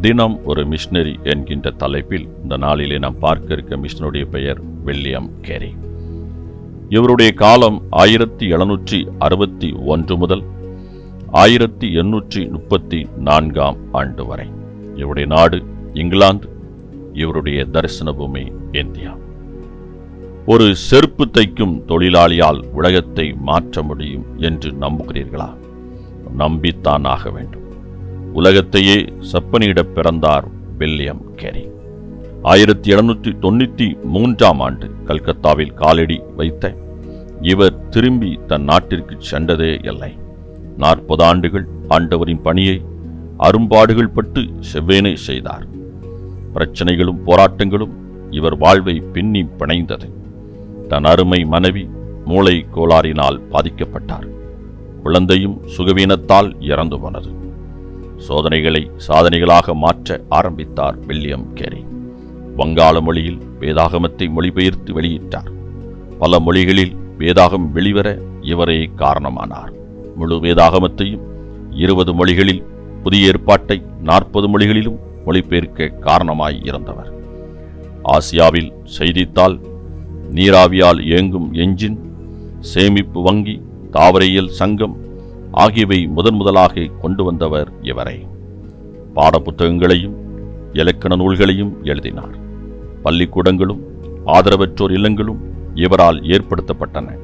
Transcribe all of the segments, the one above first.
தினம் ஒரு மிஷினரி என்கின்ற தலைப்பில் இந்த நாளிலே நாம் பார்க்க இருக்க மிஷினருடைய பெயர் வில்லியம் கேரி. இவருடைய காலம் ஆயிரத்தி எழுநூற்றி அறுபத்தி ஒன்று முதல் ஆயிரத்தி எண்ணூற்றி முப்பத்தி நான்காம் ஆண்டு வரை. இவருடைய நாடு இங்கிலாந்து இவருடைய தரிசன பூமி இந்தியா. ஒரு செருப்பு தைக்கும் தொழிலாளியால் உலகத்தை மாற்ற முடியும் என்று நம்புகிறீர்களா? நம்பித்தான் ஆக வேண்டும். உலகத்தையே செப்பனிடப் பிறந்தார் வில்லியம் கேரி. ஆயிரத்தி எழுநூற்றி தொண்ணூற்றி மூன்றாம் ஆண்டு கல்கத்தாவில் காலடி வைத்த இவர் திரும்பி தன் நாட்டிற்கு சென்றதே இல்லை. நாற்பது ஆண்டுகள் ஆண்டவரின் பணியை அரும்பாடுகள் பட்டு செவ்வேனே செய்தார். பிரச்சனைகளும் போராட்டங்களும் இவர் வாழ்வை பின்னி பிணைந்தது. தன் அருமை மனைவி மூளை கோளாறினால் பாதிக்கப்பட்டார். குழந்தையும் சுகவீனத்தால் இறந்து போனது. சோதனைகளை சாதனைகளாக மாற்ற ஆரம்பித்தார் வில்லியம் கேரி. வங்காள மொழியில் வேதாகமத்தை மொழிபெயர்த்து வெளியிட்டார். பல மொழிகளில் வேதாகம் வெளிவர இவரே காரணமானார். முழு வேதாகமத்தையும் இருபது மொழிகளில் புதிய ஏற்பாட்டை நாற்பது மொழிகளிலும் மொழிபெயர்க்க காரணமாய் இருந்தவர். ஆசியாவில் செய்தித்தாள் நீராவியால் இயங்கும் எஞ்சின் சேமிப்பு வங்கி தாவரையியல் சங்கம் ஆகியவை முதன் முதலாக கொண்டு வந்தவர் இவரை. பாடப்புத்தகங்களையும் இலக்கண நூல்களையும் எழுதினார். பள்ளிக்கூடங்களும் ஆதரவற்றோர் இல்லங்களும் இவரால் ஏற்படுத்தப்பட்டன.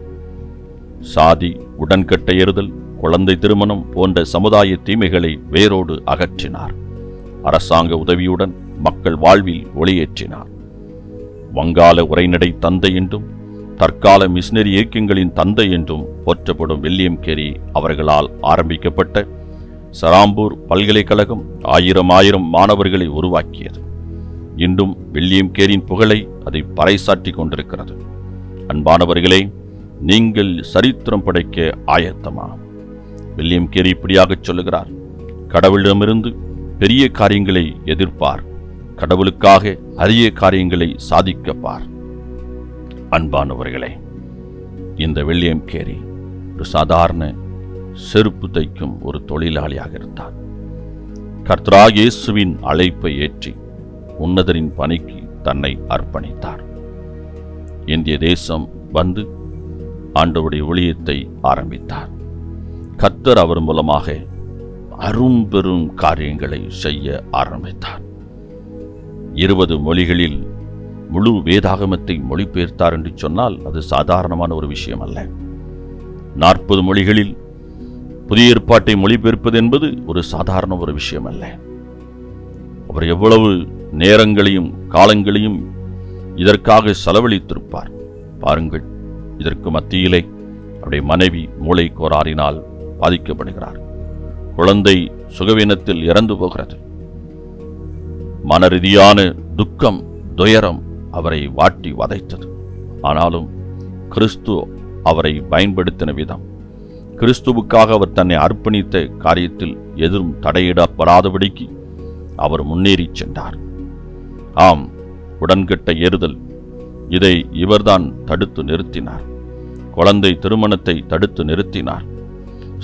சாதி உடன்கட்டை ஏறுதல் குழந்தை திருமணம் போன்ற சமுதாய தீமைகளை வேரோடு அகற்றினார். அரசாங்க உதவியுடன் மக்கள் வாழ்வில் ஒளியேற்றினார். வங்காள உரைநடை தந்தை என்றும் தற்கால மிஷினரி இயக்கங்களின் தந்தை என்றும் போற்றப்படும் வில்லியம் கேரி அவர்களால் ஆரம்பிக்கப்பட்ட சராம்பூர் பல்கலைக்கழகம் ஆயிரம் ஆயிரம் மாணவர்களை உருவாக்கியது. இன்றும் வில்லியம் கேரியின் புகழை அதை பறைசாற்றி கொண்டிருக்கிறது. அன்பானவர்களே நீங்கள் சரித்திரம் படைக்க ஆயத்தமா? வில்லியம் கேரி இப்படியாகச் சொல்லுகிறார். கடவுளிடமிருந்து பெரிய காரியங்களை எதிர்ப்பார். கடவுளுக்காக அரிய காரியங்களை சாதிக்கப்பார் அன்பானவர்களே இந்த வில்லியம் கேரி ஒரு சாதாரண செருப்பு தைக்கும் ஒரு தொழிலாளியாக இருந்தார். கர்த்தரா இயேசுவின் அழைப்பை ஏற்றி உன்னதரின் பணிக்கு தன்னை அர்ப்பணித்தார். இந்திய தேசம் வந்து ஆண்டவருடைய ஒளியத்தை ஆரம்பித்தார். கர்த்தர் அவர் மூலமாக அரும்பெரும் காரியங்களை செய்ய ஆரம்பித்தார். இருபது மொழிகளில் முழு வேதாகமத்தை மொழிபெயர்த்தார் என்று சொன்னால் அது சாதாரணமான ஒரு விஷயம் அல்ல. நாற்பது மொழிகளில் புதிய ஏற்பாட்டை மொழிபெயர்ப்பது என்பது ஒரு சாதாரண ஒரு விஷயம் அல்ல. அவர் எவ்வளவு நேரங்களையும் காலங்களையும் இதற்காக செலவழித்திருப்பார். பாருங்கள் இதற்கு மத்தியிலே அவருடைய மனைவி மூளை கோராறினால் பாதிக்கப்படுகிறார். குழந்தை சுகவீனத்தில் இறந்து போகிறது. மனரீதியான துக்கம் துயரம் அவரை வாட்டி வதைத்தது. ஆனாலும் கிறிஸ்து அவரை பயன்படுத்தின விதம். கிறிஸ்துவுக்காக அவர் தன்னை அர்ப்பணித்த காரியத்தில் எதிரும் தடையிடப்படாதபடிக்கு அவர் முன்னேறிச் சென்றார். ஆம் உடன்கட்ட ஏறுதல். இதை இவர்தான் தடுத்து நிறுத்தினார். குழந்தை திருமணத்தை தடுத்து நிறுத்தினார்.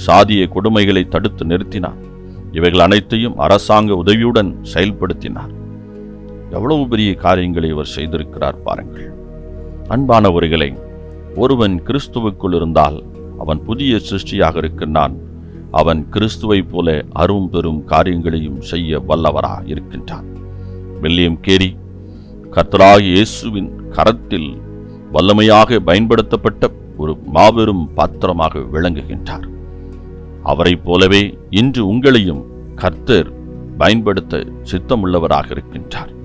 சாதிய கொடுமைகளை தடுத்து நிறுத்தினார். இவைகள் அனைத்தையும் அரசாங்க உதவியுடன் செயல்படுத்தினார். எவ்வளவு பெரிய காரியங்களை இவர் செய்திருக்கிறார் பாருங்கள். அன்பானவர்களை ஒருவன் கிறிஸ்துவுக்குள் இருந்தால் அவன் புதிய சிருஷ்டியாக இருக்கின்றான். அவன் கிறிஸ்துவைப் போல அரும் பெரும் காரியங்களையும் செய்ய வல்லவரா இருக்கின்றான். வில்லியம் கேரி கர்த்தராக இயேசுவின் கரத்தில் வல்லமையாக பயன்படுத்தப்பட்ட ஒரு மாபெரும் பாத்திரமாக விளங்குகின்றார். அவரைப் போலவே இன்று உங்களையும் கர்த்தர் பயன்படுத்த சித்தமுள்ளவராக இருக்கின்றார்.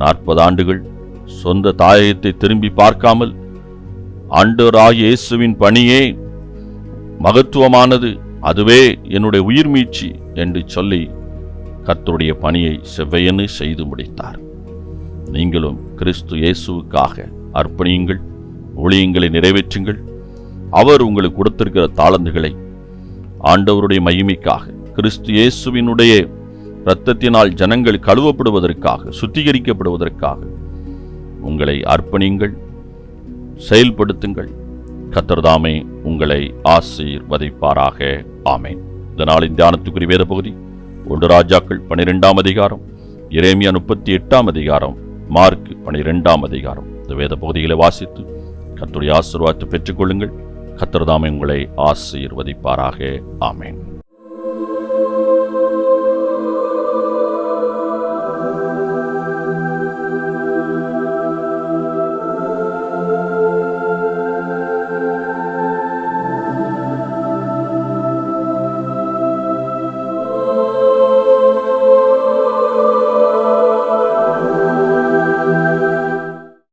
நாற்பது ஆண்டுகள் சொந்த தாயகத்தை திரும்பி பார்க்காமல் ஆண்டவராக இயேசுவின் பணியே மகத்துவமானது. அதுவே என்னுடைய உயிர் மீட்சி என்று சொல்லி கர்த்தருடைய பணியை செவ்வையனு செய்து முடித்தார். நீங்களும் கிறிஸ்து இயேசுவுக்காக அர்ப்பணியுங்கள் ஊழியங்களை நிறைவேற்றுங்கள். அவர் உங்களுக்கு கொடுத்திருக்கிற தாளந்துகளை ஆண்டவருடைய மகிமைக்காக கிறிஸ்து இயேசுவினுடைய இரத்தத்தினால் ஜனங்கள் கழுவப்படுவதற்காக சுத்திகரிக்கப்படுவதற்காக. உங்களை அர்ப்பணியுங்கள் செயல்படுத்துங்கள். கத்தர்தாமே உங்களை ஆசீர்வதிப்பாராக. ஆமேன். இதனால் தியானத்துக்குரிய வேத பகுதி ஒன்று ராஜாக்கள் பனிரெண்டாம் அதிகாரம் இரேமியா முப்பத்தி எட்டாம் அதிகாரம் மார்க் பனிரெண்டாம் அதிகாரம். இந்த வேத பகுதிகளை வாசித்து கத்துடைய ஆசீர்வாதத்தை பெற்றுக்கொள்ளுங்கள். கத்தர்தாமே உங்களை ஆசீர்வதிப்பாராக. ஆமேன்.